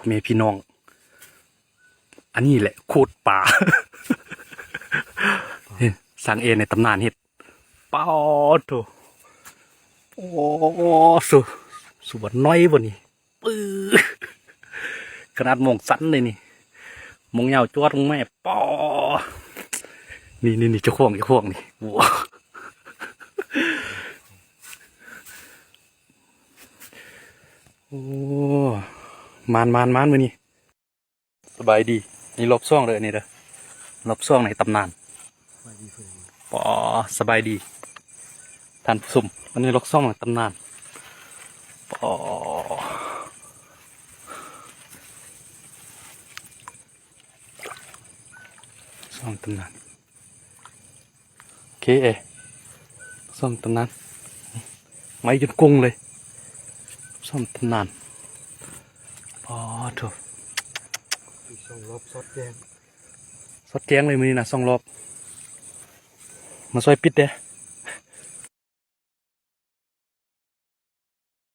พ่อแม่พี่น้อง อันนี้แหละโคตรป่าเห็นสังเอในตำนานเห็ดเป้าโถโอ้สุสุวรรณน้อยบ่นี่ปื้อขนาดมองสั้นเลยนี่มองยาวจวดมองแม่ปอนี่นี่นี่เจ้าของเจ้าของนี่ว้าโอ้ มานมานมานมือนี่สบายดี นี่ลบซ่องเลยนี่เด้อลบซ่องในตำนานปอสบายดีท่านผู้ชมวันนี้ลกซ่องในตำนานปอซ่องตำนานโอเคเอซ่องตำนานไม่จนกุ้งเลยซ่องตำนาน ปอถูกส่งรอบซดแดงสดแจ้งเลยมือนี้นะซ่องรอบมาซอยปิดเด้อ